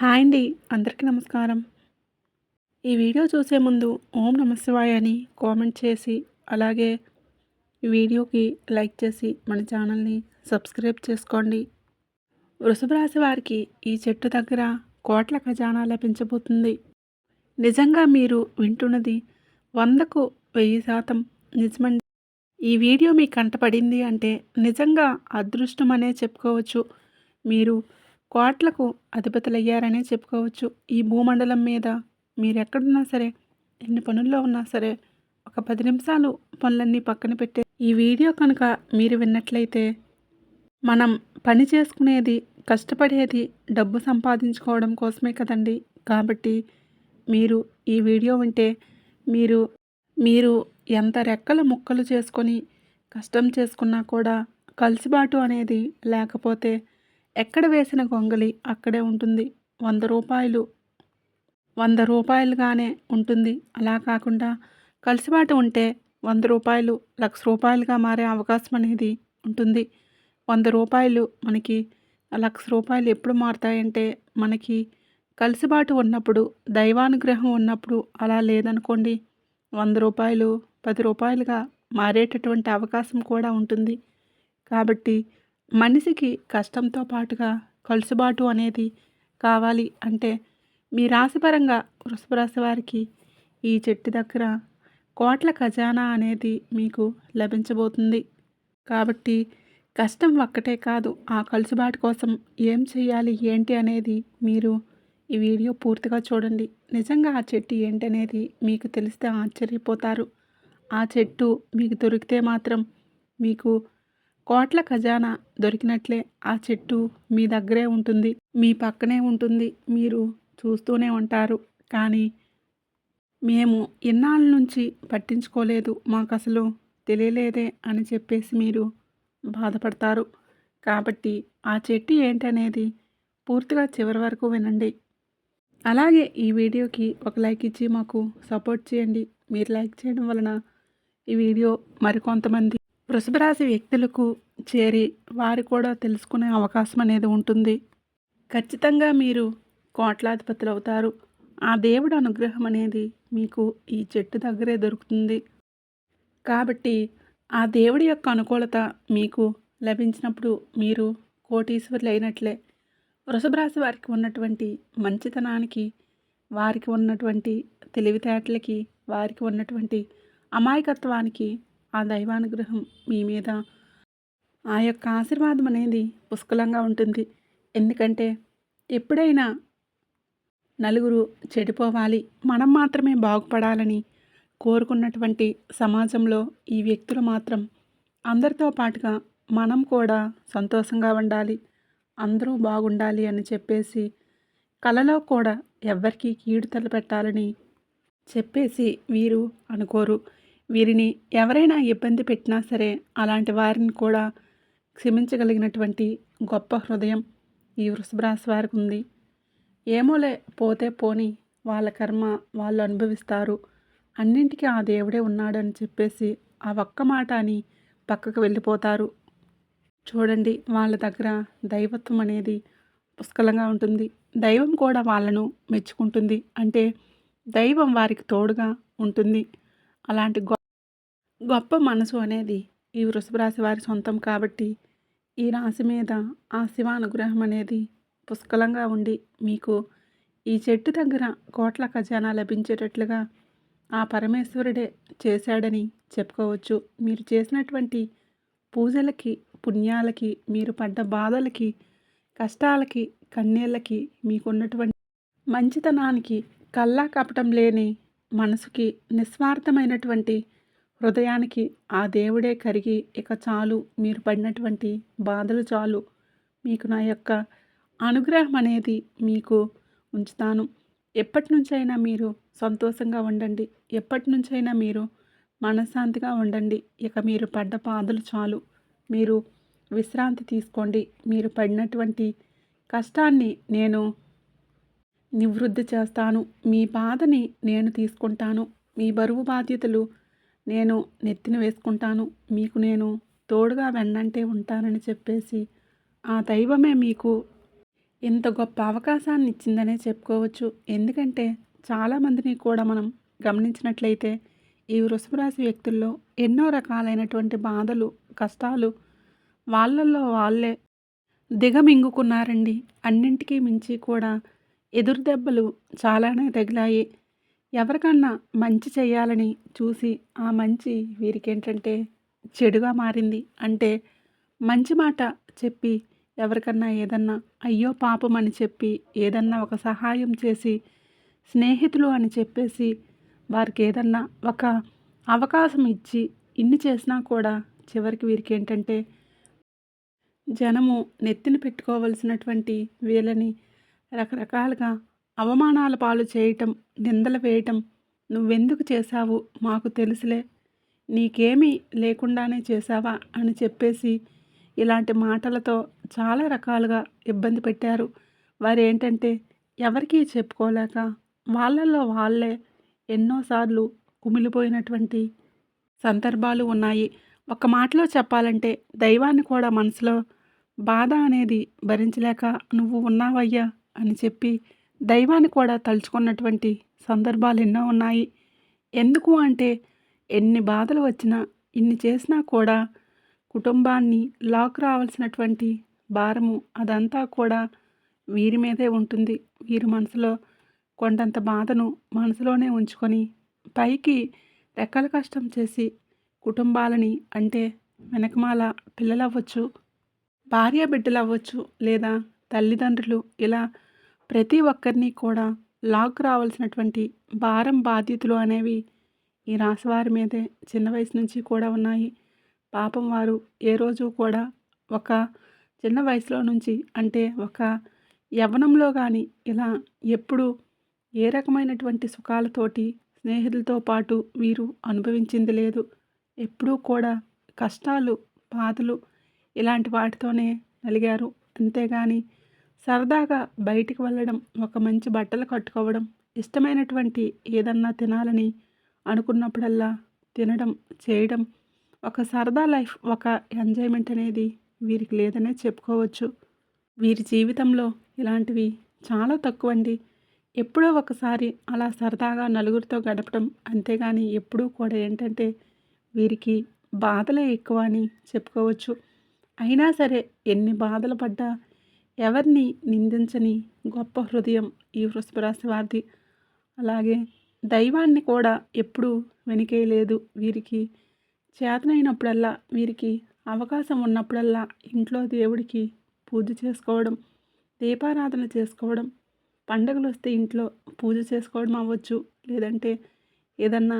Hi అండి అందరికీ నమస్కారం. ఈ వీడియో చూసే ముందు ఓం నమశివాయ అని కామెంట్ చేసి అలాగే వీడియోకి లైక్ చేసి మన ఛానల్ని సబ్స్క్రైబ్ చేసుకోండి. వృషభ రాశి వారికి ఈ చెట్టు దగ్గర కోట్ల ఖజానా లభించబోతుంది. నిజంగా మీరు వింటున్నది వందకు వెయ్యి శాతం నిజమండి. ఈ వీడియో మీ కంటపడింది అంటే నిజంగా అదృష్టం అనే చెప్పుకోవచ్చు. మీరు కోట్లకు అధిపతులయ్యారనే చెప్పుకోవచ్చు. ఈ భూమండలం మీద మీరెక్కడున్నా సరే ఎన్ని పనుల్లో ఉన్నా సరే ఒక పది నిమిషాలు పనులన్నీ పక్కన పెట్టే ఈ వీడియో కనుక మీరు విన్నట్లయితే మనం పని చేసుకునేది కష్టపడేది డబ్బు సంపాదించుకోవడం కోసమే కదండి. కాబట్టి మీరు ఈ వీడియో వింటే మీరు మీరు ఎంత రెక్కల ముక్కలు చేసుకొని కష్టం చేసుకున్నా కూడా కలిసిబాటు అనేది లేకపోతే ఎక్కడ వేసిన గొంగలి అక్కడే ఉంటుంది. వంద రూపాయలు. వంద రూపాయలుగానే ఉంటుంది. అలా కాకుండా కలిసిబాటు ఉంటే వంద రూపాయలు లక్ష రూపాయలుగా మారే అవకాశం అనేది ఉంటుంది. వంద రూపాయలు మనకి లక్ష రూపాయలు ఎప్పుడు మారుతాయంటే మనకి కలిసిబాటు ఉన్నప్పుడు దైవానుగ్రహం ఉన్నప్పుడు అలా లేదనుకోండి. వంద రూపాయలు పది రూపాయలుగా మారేటటువంటి అవకాశం కూడా ఉంటుంది. కాబట్టి మనిషికి కష్టంతో పాటుగా కలుసుబాటు అనేది కావాలి అంటే మీ రాశిపరంగా వృషభ రాశి వారికి ఈ చెట్టు దగ్గర కోట్ల ఖజానా అనేది మీకు లభించబోతుంది. కాబట్టి కష్టం ఒక్కటే కాదు ఆ కలుసుబాటు కోసం ఏం చేయాలి ఏంటి అనేది మీరు ఈ వీడియో పూర్తిగా చూడండి. నిజంగా ఆ చెట్టు ఏంటనేది మీకు తెలిస్తే ఆశ్చర్యపోతారు. ఆ చెట్టు మీకు దొరికితే మాత్రం మీకు కోట్ల ఖజానా దొరికినట్లే ఆ చెట్టు మీ దగ్గరే ఉంటుంది మీ పక్కనే ఉంటుంది మీరు చూస్తూనే ఉంటారు. కానీ మేము ఇన్నాళ్ళ నుంచి పట్టించుకోలేదు మాకు అసలు తెలియలేదే అని చెప్పేసి మీరు బాధపడతారు. కాబట్టి ఆ చెట్టు ఏంటనేది పూర్తిగా చివరి వరకు వినండి. అలాగే ఈ వీడియోకి ఒక లైక్ ఇచ్చి మాకు సపోర్ట్ చేయండి. మీరు లైక్ చేయడం వలన ఈ వీడియో మరికొంతమంది వృషభరాశి వ్యక్తులకు చేరి వారు కూడా తెలుసుకునే అవకాశం అనేది ఉంటుంది. ఖచ్చితంగా మీరు కోట్లాధిపతులు అవుతారు. ఆ దేవుడు అనుగ్రహం అనేది మీకు ఈ చెట్టు దగ్గరే దొరుకుతుంది. కాబట్టి ఆ దేవుడి యొక్క అనుకూలత మీకు లభించినప్పుడు మీరు కోటీశ్వరులు అయినట్లే. వృషభరాశి వారికి ఉన్నటువంటి మంచితనానికి వారికి ఉన్నటువంటి తెలివితేటలకి వారికి ఉన్నటువంటి అమాయకత్వానికి ఆ దైవానుగ్రహం మీ మీద. ఆ యొక్క ఆశీర్వాదం అనేది పుష్కలంగా ఉంటుంది. ఎందుకంటే ఎప్పుడైనా నలుగురు చెడిపోవాలి మనం మాత్రమే బాగుపడాలని కోరుకున్నటువంటి సమాజంలో ఈ వ్యక్తులు మాత్రం అందరితో పాటుగా మనం కూడా సంతోషంగా ఉండాలి అందరూ బాగుండాలి అని చెప్పేసి కలలో కూడా ఎవ్వరికీ కీడు తలపెట్టాలని చెప్పేసి వీరు అనుకోరు. వీరిని ఎవరైనా ఇబ్బంది పెట్టినా సరే అలాంటి వారిని కూడా క్షమించగలిగినటువంటి గొప్ప హృదయం ఈ వృషభరాశి వారికి ఉంది. ఏమోలే పోతే పోని వాళ్ళ కర్మ వాళ్ళు అనుభవిస్తారు. అన్నింటికీ ఆ దేవుడే ఉన్నాడని చెప్పేసి ఆ ఒక్క మాట అని పక్కకు వెళ్ళిపోతారు. చూడండి వాళ్ళ దగ్గర దైవత్వం అనేది పుష్కలంగా ఉంటుంది. దైవం కూడా వాళ్ళను మెచ్చుకుంటుంది. అంటే దైవం వారికి తోడుగా ఉంటుంది. అలాంటి గొప్ప మనసు అనేది ఈ వృషభ రాశి వారి సొంతం కాబట్టి ఈ రాశి మీద ఆ శివ అనుగ్రహం అనేది పుష్కలంగా ఉండి మీకు ఈ చెట్టు దగ్గర కోట్ల ఖజానా లభించేటట్లుగా ఆ పరమేశ్వరుడే చేశాడని చెప్పుకోవచ్చు. మీరు చేసినటువంటి పూజలకి పుణ్యాలకి మీరు పడ్డ బాధలకి కష్టాలకి కన్నీళ్ళకి మీకున్నటువంటి మంచితనానికి కల్లా కపటం లేని మనసుకి నిస్వార్థమైనటువంటి హృదయానికి ఆ దేవుడే కరిగి ఇక చాలు మీరు పడినటువంటి బాధలు చాలు. మీకు నా యొక్క అనుగ్రహం అనేది మీకు ఉంచుతాను. ఎప్పటి నుంచైనా మీరు సంతోషంగా ఉండండి. ఎప్పటి నుంచైనా మీరు మనశ్శాంతిగా ఉండండి. ఇక మీరు పడ్డ బాధలు చాలు. మీరు విశ్రాంతి తీసుకోండి. మీరు పడినటువంటి కష్టాన్ని నేను నివృత్తి చేస్తాను. మీ బాధని నేను తీసుకుంటాను. మీ బరువు బాధ్యతలు నేను నెత్తిన వేసుకుంటాను మీకు నేను తోడుగా వెన్నంటే ఉంటానని చెప్పేసి ఆ దైవమే మీకు ఇంత గొప్ప అవకాశాన్ని ఇచ్చిందనే చెప్పుకోవచ్చు. ఎందుకంటే చాలామందిని కూడా మనం గమనించినట్లయితే ఈ వృషభరాశి వ్యక్తుల్లో ఎన్నో రకాలైనటువంటి బాధలు కష్టాలు వాళ్ళల్లో వాళ్ళే దిగమింగుకున్నారండి. అన్నింటికీ మించి కూడా ఎదురు దెబ్బలు చాలానే తగిలాయి. ఎవరికన్నా మంచి చేయాలని చూసి ఆ మంచి వీరికేంటంటే చెడుగా మారింది అంటే మంచి మాట చెప్పి ఎవరికన్నా ఏదన్నా అయ్యో పాపం అని చెప్పి ఏదన్నా ఒక సహాయం చేసి స్నేహితులు అని చెప్పేసి వారికి ఏదన్నా ఒక అవకాశం ఇచ్చి ఇన్ని చేసినా కూడా చివరికి వీరికి ఏంటంటే జనము నెత్తిన పెట్టుకోవలసినటువంటి వీళ్ళని రకరకాలుగా అవమానాల పాలు చేయటం నిందలు వేయటం నువ్వెందుకు చేశావు? మాకు తెలుసులే. నీకేమీ లేకుండానే చేశావా? అని చెప్పేసి ఇలాంటి మాటలతో చాలా రకాలుగా ఇబ్బంది పెట్టారు. వారు ఏంటంటే ఎవరికీ చెప్పుకోలేక వాళ్ళల్లో వాళ్ళే ఎన్నోసార్లు కుమిలిపోయినటువంటి సందర్భాలు ఉన్నాయి. ఒక మాటలో చెప్పాలంటే దైవాన్ని కూడా మనసులో బాధ అనేది భరించలేక నువ్వు ఉన్నావయ్యా అని చెప్పి దైవాన్ని కూడా తలుచుకున్నటువంటి సందర్భాలు ఎన్నో ఉన్నాయి. ఎందుకు అంటే ఎన్ని బాధలు వచ్చినా ఇన్ని చేసినా కూడా కుటుంబాన్ని లాక్ రావాల్సినటువంటి భారము అదంతా కూడా వీరి మీదే ఉంటుంది. వీరి మనసులో కొండంత బాధను మనసులోనే ఉంచుకొని పైకి రెక్కల కష్టం చేసి కుటుంబాలని అంటే వెనకమాల పిల్లలు అవ్వచ్చు భార్య బిడ్డలు అవ్వచ్చు లేదా తల్లిదండ్రులు ఇలా ప్రతి ఒక్కరిని కూడా లాక్ రావాల్సినటువంటి భారం బాధ్యతలు అనేవి ఈ రాశివారి మీదే చిన్న వయసు నుంచి కూడా ఉన్నాయి. పాపం వారు ఏ రోజు కూడా ఒక చిన్న వయసులో నుంచి అంటే ఒక యవ్వనంలో కానీ ఇలా ఎప్పుడు ఏ రకమైనటువంటి సుఖాలతోటి స్నేహితులతో పాటు వీరు అనుభవించింది లేదు. ఎప్పుడూ కూడా కష్టాలు బాధలు ఇలాంటి వాటితోనే నలిగారు. అంతేగాని సరదాగా బయటికి వెళ్ళడం ఒక మంచి బట్టలు కట్టుకోవడం ఇష్టమైనటువంటి ఏదన్నా తినాలని అనుకున్నప్పుడల్లా తినడం చేయడం ఒక సరదా లైఫ్ ఒక ఎంజాయ్మెంట్ అనేది వీరికి లేదనే చెప్పుకోవచ్చు. వీరి జీవితంలో ఇలాంటివి చాలా తక్కువ అండి ఎప్పుడో ఒకసారి అలా సరదాగా నలుగురితో గడపడం అంతేగాని ఎప్పుడూ కూడా ఏంటంటే వీరికి బాధలే ఎక్కువ అని చెప్పుకోవచ్చు. అయినా సరే ఎన్ని బాధలు పడ్డా ఎవరిని నిందించని గొప్ప హృదయం ఈ వృషభరాశి వారిది. అలాగే దైవాన్ని కూడా ఎప్పుడూ వెనికేయలేదు వీరికి. చేతనైనప్పుడల్లా వీరికి అవకాశం ఉన్నప్పుడల్లా ఇంట్లో దేవుడికి పూజ చేసుకోవడం దీపారాధన చేసుకోవడం పండుగలు వస్తే ఇంట్లో పూజ చేసుకోవడం అవ్వచ్చు లేదంటే ఏదన్నా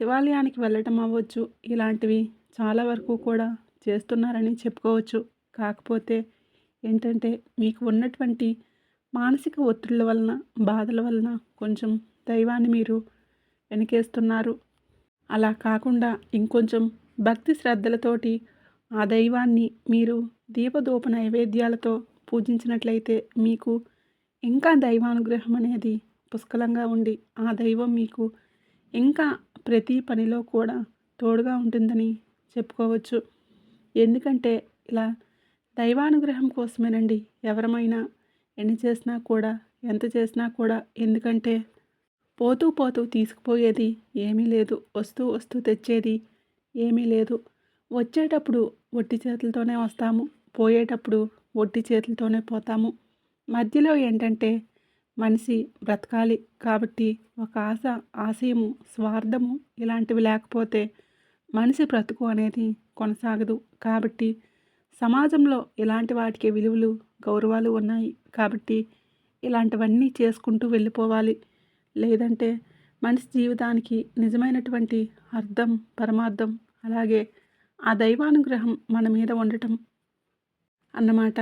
శివాలయానికి వెళ్ళటం అవ్వచ్చు. ఇలాంటివి చాలా వరకు కూడా చేస్తున్నారని చెప్పుకోవచ్చు. కాకపోతే ఏంటంటే మీకు ఉన్నటువంటి మానసిక ఒత్తిళ్ళ వలన బాధల వలన కొంచెం దైవాన్ని మీరు వెనకేస్తున్నారు. అలా కాకుండా ఇంకొంచెం భక్తి శ్రద్ధలతోటి ఆ దైవాన్ని మీరు దీపదూప నైవేద్యాలతో పూజించినట్లయితే మీకు ఇంకా దైవానుగ్రహం అనేది పుష్కలంగా ఉండి ఆ దైవం మీకు ఇంకా ప్రతి పనిలో కూడా తోడుగా ఉంటుందని చెప్పుకోవచ్చు. ఎందుకంటే ఇలా దైవానుగ్రహం కోసమేనండి. ఎవరమైనా ఎన్ని చేసినా కూడా ఎంత చేసినా కూడా ఎందుకంటే పోతూ పోతూ తీసుకుపోయేది ఏమీ లేదు. వస్తూ వస్తూ తెచ్చేది ఏమీ లేదు. వచ్చేటప్పుడు ఒట్టి చేతులతోనే వస్తాము. పోయేటప్పుడు ఒట్టి చేతులతోనే పోతాము. మధ్యలో ఏంటంటే మనిషి బ్రతకాలి కాబట్టి ఒక ఆశ ఆశయము స్వార్థము ఇలాంటివి లేకపోతే మనిషి బ్రతుకు అనేది కొనసాగదు. కాబట్టి సమాజంలో ఇలాంటి వాటికి విలువలు గౌరవాలు ఉన్నాయి కాబట్టి ఇలాంటివన్నీ చేసుకుంటూ వెళ్ళిపోవాలి. లేదంటే మనిషి జీవితానికి నిజమైనటువంటి అర్థం పరమార్థం అలాగే ఆ దైవానుగ్రహం మన మీద ఉండటం అన్నమాట.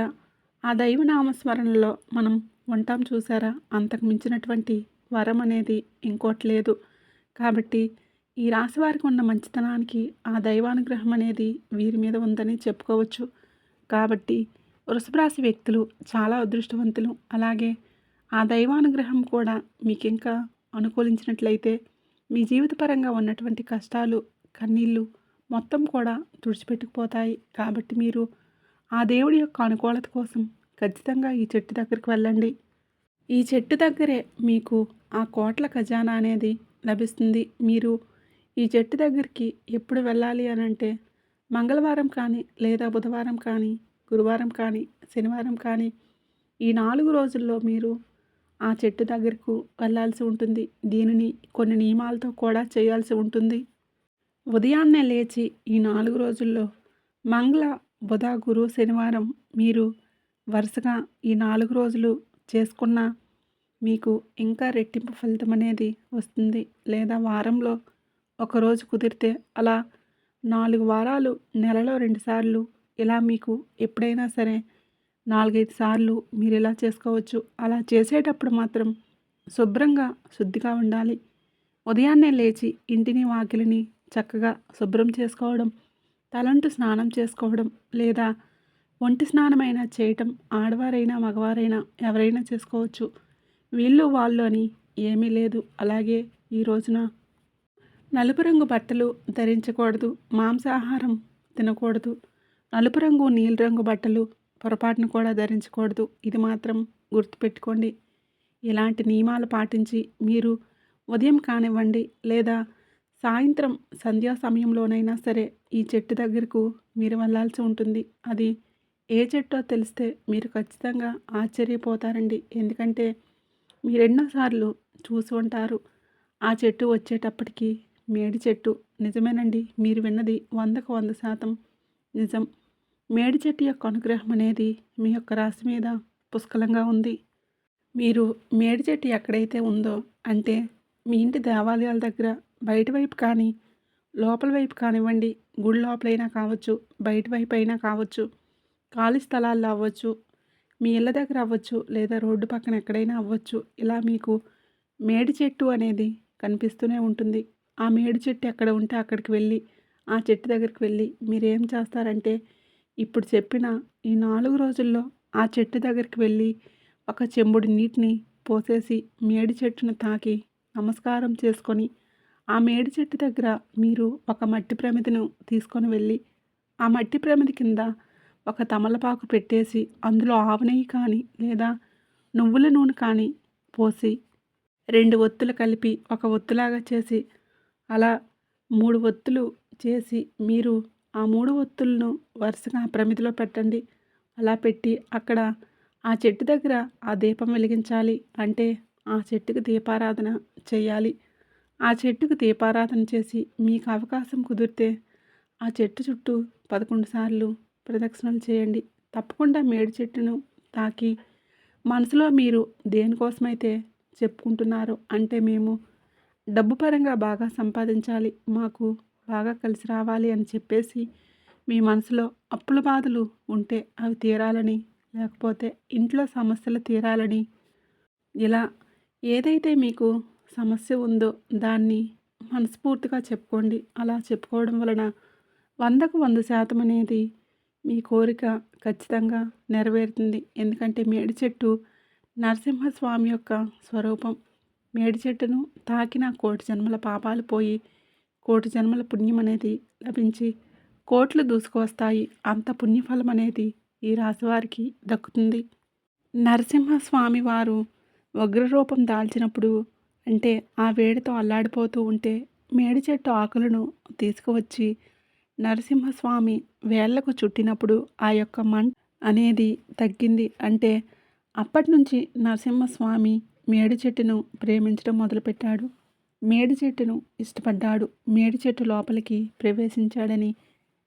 ఆ దైవ నామస్మరణలో మనం ఉంటాం చూసారా? అంతకు మించినటువంటి వరం అనేది ఇంకోటి లేదు. కాబట్టి ఈ రాశి వారికి ఉన్న మంచితనానికి ఆ దైవానుగ్రహం అనేది వీరి మీద ఉందని చెప్పుకోవచ్చు. కాబట్టి వృషభరాశి వ్యక్తులు చాలా అదృష్టవంతులు. అలాగే ఆ దైవానుగ్రహం కూడా మీకు ఇంకా అనుకూలించినట్లయితే మీ జీవితపరంగా ఉన్నటువంటి కష్టాలు కన్నీళ్ళు మొత్తం కూడా తుడిచిపెట్టుకుపోతాయి. కాబట్టి మీరు ఆ దేవుడి యొక్క అనుకూలత కోసం ఖచ్చితంగా ఈ చెట్టు దగ్గరికి వెళ్ళండి. ఈ చెట్టు దగ్గరే మీకు ఆ కోట్ల ఖజానా అనేది లభిస్తుంది. మీరు ఈ చెట్టు దగ్గరికి ఎప్పుడు వెళ్ళాలి అని అంటే మంగళవారం కానీ లేదా బుధవారం కానీ గురువారం కానీ శనివారం కానీ ఈ నాలుగు రోజుల్లో మీరు ఆ చెట్టు దగ్గరకు వెళ్ళాల్సి ఉంటుంది. దీనిని కొన్ని నియమాలతో కూడా చేయాల్సి ఉంటుంది. ఉదయాన్నే లేచి ఈ నాలుగు రోజుల్లో మంగళ బుధ గురు శనివారం మీరు వరుసగా ఈ నాలుగు రోజులు చేసుకున్న మీకు ఇంకా రెట్టింపు ఫలితం అనేది వస్తుంది. లేదా వారంలో ఒకరోజు కుదిరితే అలా నాలుగు వారాలు నెలలో రెండుసార్లు ఇలా మీకు ఎప్పుడైనా సరే నాలుగైదు సార్లు మీరు ఇలా చేసుకోవచ్చు. అలా చేసేటప్పుడు మాత్రం శుభ్రంగా శుద్ధిగా ఉండాలి. ఉదయాన్నే లేచి ఇంటిని వాకిలిని చక్కగా శుభ్రం చేసుకోవడం తలంటు స్నానం చేసుకోవడం లేదా ఒంటి స్నానమైనా చేయటం ఆడవారైనా మగవారైనా ఎవరైనా చేసుకోవచ్చు. వీళ్ళు వాళ్ళు అని ఏమీ లేదు. అలాగే ఈ రోజున నలుపు రంగు బట్టలు ధరించకూడదు మాంసాహారం తినకూడదు. నలుపు రంగు నీలి రంగు బట్టలు పొరపాటును కూడా ధరించకూడదు. ఇది మాత్రం గుర్తుపెట్టుకోండి. ఇలాంటి నియమాలు పాటించి మీరు ఉదయం కానివ్వండి లేదా సాయంత్రం సంధ్యా సమయంలోనైనా సరే ఈ చెట్టు దగ్గరకు మీరు వెళ్ళాల్సి ఉంటుంది. అది ఏ చెట్టో తెలిస్తే మీరు ఖచ్చితంగా ఆశ్చర్యపోతారండి. ఎందుకంటే మీరు ఎన్నోసార్లు చూసి ఉంటారు ఆ చెట్టు వచ్చేటప్పటికి మేడి చెట్టు. నిజమేనండి మీరు విన్నది వందకు వంద శాతం నిజం. మేడి చెట్టు యొక్క అనుగ్రహం అనేది మీ యొక్క రాశి మీద పుష్కలంగా ఉంది. మీరు మేడి చెట్టు ఎక్కడైతే ఉందో అంటే మీ ఇంటి దేవాలయాల దగ్గర బయట వైపు కానీ లోపల వైపు కానివ్వండి గుడి లోపలైనా కావచ్చు బయట వైపు అయినా కావచ్చు ఖాళీ స్థలాల్లో అవ్వచ్చు మీ ఇళ్ళ దగ్గర అవ్వచ్చు లేదా రోడ్డు పక్కన ఎక్కడైనా అవ్వచ్చు ఇలా మీకు మేడి చెట్టు అనేది కనిపిస్తూనే ఉంటుంది. ఆ మేడి చెట్టు ఎక్కడ ఉంటే అక్కడికి వెళ్ళి ఆ చెట్టు దగ్గరికి వెళ్ళి మీరేం చేస్తారంటే ఇప్పుడు చెప్పిన ఈ నాలుగు రోజుల్లో ఆ చెట్టు దగ్గరికి వెళ్ళి ఒక చెంబుడు నీటిని పోసేసి మేడి చెట్టును తాకి నమస్కారం చేసుకొని ఆ మేడి చెట్టు దగ్గర మీరు ఒక మట్టి ప్రమిదను తీసుకొని వెళ్ళి ఆ మట్టి ప్రమిది కింద ఒక తమలపాకు పెట్టేసి అందులో ఆవు నెయ్యి కానీ లేదా నువ్వుల నూనె కానీ పోసి రెండు ఒత్తులు కలిపి ఒక ఒత్తులాగా చేసి అలా మూడు ఒత్తులు చేసి మీరు ఆ మూడు ఒత్తులను వరుసగా ప్రమిదిలో పెట్టండి. అలా పెట్టి అక్కడ ఆ చెట్టు దగ్గర ఆ దీపం వెలిగించాలి. అంటే ఆ చెట్టుకు దీపారాధన చేయాలి. ఆ చెట్టుకు దీపారాధన చేసి మీకు అవకాశం కుదిరితే ఆ చెట్టు చుట్టూ పదకొండు సార్లు ప్రదక్షిణలు చేయండి. తప్పకుండా మేడి చెట్టును తాకి మనసులో మీరు దేనికోసమైతే చెప్పుకుంటున్నారో అంటే మేము డబ్బు పరంగా బాగా సంపాదించాలి మాకు బాగా కలిసి రావాలి అని చెప్పేసి మీ మనసులో అప్పుల బాధలు ఉంటే అవి తీరాలని లేకపోతే ఇంట్లో సమస్యలు తీరాలని ఇలా ఏదైతే మీకు సమస్య ఉందో దాన్ని మనస్ఫూర్తిగా చెప్పుకోండి. అలా చెప్పుకోవడం వలన వందకు వంద శాతం అనేది మీ కోరిక ఖచ్చితంగా నెరవేరుతుంది. ఎందుకంటే మేడి చెట్టు నరసింహస్వామి యొక్క స్వరూపం. మేడి చెట్టును తాకిన కోటి జన్మల పాపాలు పోయి కోటి జన్మల పుణ్యం అనేది లభించి కోట్లు దూసుకువస్తాయి. అంత పుణ్యఫలం అనేది ఈ రాశివారికి దక్కుతుంది. నరసింహస్వామి వారు ఉగ్రరూపం దాల్చినప్పుడు అంటే ఆ వేడితో అల్లాడిపోతూ ఉంటే మేడి చెట్టు ఆకులను తీసుకువచ్చి నరసింహస్వామి వేళ్ళకు చుట్టినప్పుడు ఆ యొక్క మంట అనేది తగ్గింది. అంటే అప్పటి నుంచి నరసింహస్వామి మేడి చెట్టును ప్రేమించడం మొదలుపెట్టాడు. మేడి చెట్టును ఇష్టపడ్డాడు. మేడి చెట్టు లోపలికి ప్రవేశించాడని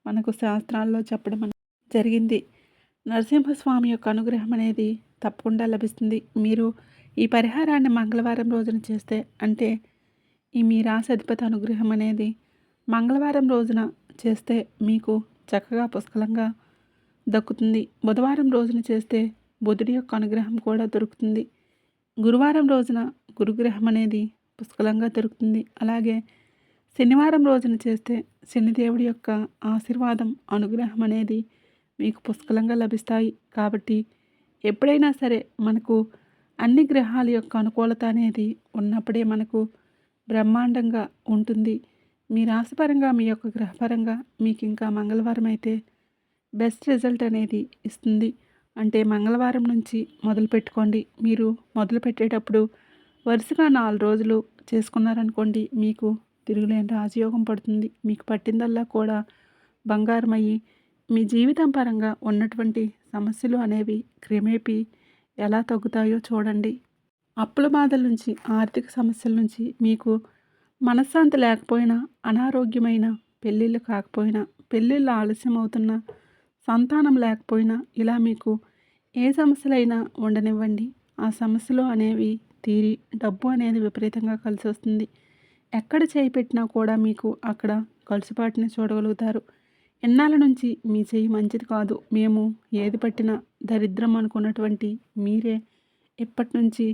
మనకు శాస్త్రాల్లో చెప్పడం జరిగింది. నరసింహస్వామి యొక్క అనుగ్రహం అనేది తప్పకుండా లభిస్తుంది. మీరు ఈ పరిహారాన్ని మంగళవారం రోజున చేస్తే అంటే ఈ మీ రాశి అధిపతి అనుగ్రహం అనేది మంగళవారం రోజున చేస్తే మీకు చక్కగా పుష్కలంగా దక్కుతుంది. బుధవారం రోజున చేస్తే బుధుడి యొక్క అనుగ్రహం కూడా దొరుకుతుంది. గురువారం రోజున గురుగ్రహం అనేది పుష్కలంగా దొరుకుతుంది. అలాగే శనివారం రోజున చేస్తే శనిదేవుడి యొక్క ఆశీర్వాదం అనుగ్రహం అనేది మీకు పుష్కలంగా లభిస్తాయి. కాబట్టి ఎప్పుడైనా సరే మనకు అన్ని గ్రహాల యొక్క అనుకూలత అనేది ఉన్నప్పుడే మనకు బ్రహ్మాండంగా ఉంటుంది. మీ రాశిపరంగా మీ యొక్క గ్రహపరంగా మీకు ఇంకా మంగళవారం అయితే బెస్ట్ రిజల్ట్ అనేది ఇస్తుంది. అంటే మంగళవారం నుంచి మొదలు పెట్టుకోండి. మీరు మొదలు పెట్టేటప్పుడు వరుసగా నాలుగు రోజులు చేసుకున్నారనుకోండి మీకు తిరుగులేని రాజయోగం పడుతుంది. మీకు పట్టిందల్లా కూడా బంగారం అయ్యి మీ జీవితం పరంగా ఉన్నటువంటి సమస్యలు అనేవి క్రమేపీ ఎలా తగ్గుతాయో చూడండి. అప్పుల బాధల నుంచి ఆర్థిక సమస్యల నుంచి మీకు మనశ్శాంతి లేకపోయినా అనారోగ్యమైన పెళ్ళిళ్ళు కాకపోయినా పెళ్ళిళ్ళు ఆలస్యం అవుతున్నా సంతానం లేకపోయినా ఇలా మీకు ఏ సమస్యలైనా ఉండనివ్వండి. ఆ సమస్యలు అనేవి తీరి డబ్బు అనేది విపరీతంగా కలిసి వస్తుంది. ఎక్కడ చేయి పెట్టినా కూడా మీకు అక్కడ కలుసుబాటుని చూడగలుగుతారు. ఎన్నాళ్ళ నుంచి మీ చేయి మంచిది కాదు. మేము ఏది పట్టినా దరిద్రం అనుకున్నటువంటి మీరే ఇప్పటి నుంచి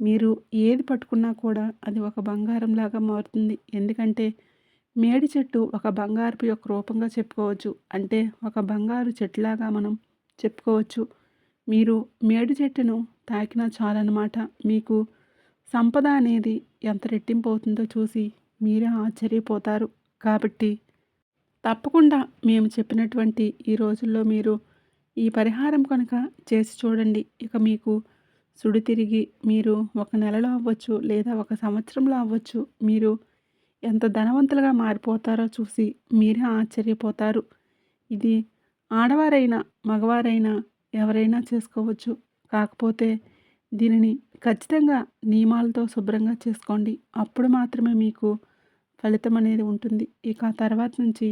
మీరు ఏది పట్టుకున్నా కూడా అది ఒక బంగారంలాగా మారుతుంది. ఎందుకంటే మేడి చెట్టు ఒక బంగారపు యొక్క రూపంగా చెప్పుకోవచ్చు. అంటే ఒక బంగారు చెట్టులాగా మనం చెప్పుకోవచ్చు. మీరు మేడి చెట్టును తాకినా చాలన్నమాట. మీకు సంపద అనేది ఎంత రెట్టింపు అవుతుందో చూసి మీరే ఆశ్చర్యపోతారు. కాబట్టి తప్పకుండా మేము చెప్పినటువంటి ఈ రోజుల్లో మీరు ఈ పరిహారం కనుక చేసి చూడండి. ఇక మీకు సుడి తిరిగి మీరు ఒక నెలలో అవ్వచ్చు లేదా ఒక సంవత్సరంలో అవ్వచ్చు. మీరు ఎంత ధనవంతులుగా మారిపోతారో చూసి మీరే ఆశ్చర్యపోతారు. ఇది ఆడవారైనా మగవారైనా ఎవరైనా చేసుకోవచ్చు. కాకపోతే దీనిని ఖచ్చితంగా నియమాలతో శుభ్రంగా చేసుకోండి. అప్పుడు మాత్రమే మీకు ఫలితం అనేది ఉంటుంది. ఇక తర్వాత నుంచి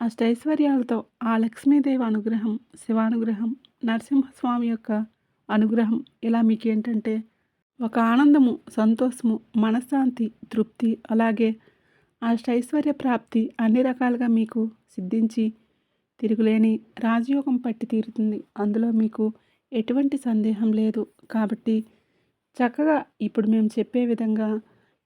అష్టైశ్వర్యాలతో ఆ లక్ష్మీదేవి అనుగ్రహం శివానుగ్రహం నరసింహస్వామి యొక్క అనుగ్రహం ఇలా మీకు ఏంటంటే ఒక ఆనందము సంతోషము మనశ్శాంతి తృప్తి అలాగే అష్టైశ్వర్య ప్రాప్తి అన్ని రకాలుగా మీకు సిద్ధించి తిరుగులేని రాజయోగం పట్టి తీరుతుంది. అందులో మీకు ఎటువంటి సందేహం లేదు. కాబట్టి చక్కగా ఇప్పుడు మేము చెప్పే విధంగా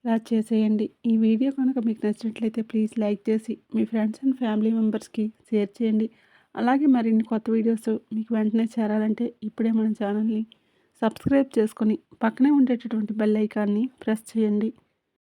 ఇలా చేసేయండి. ఈ వీడియో కనుక మీకు నచ్చినట్లయితే ప్లీజ్ లైక్ చేసి మీ ఫ్రెండ్స్ అండ్ ఫ్యామిలీ మెంబర్స్కి షేర్ చేయండి. అలాగే మరిన్ని కొత్త వీడియోస్ మీకు వెంటనే చేరాలంటే ఇప్పుడే మన ఛానల్ని సబ్స్క్రైబ్ చేసుకొని పక్కనే ఉండేటటువంటి బెల్ ఐకాన్ని ప్రెస్ చేయండి.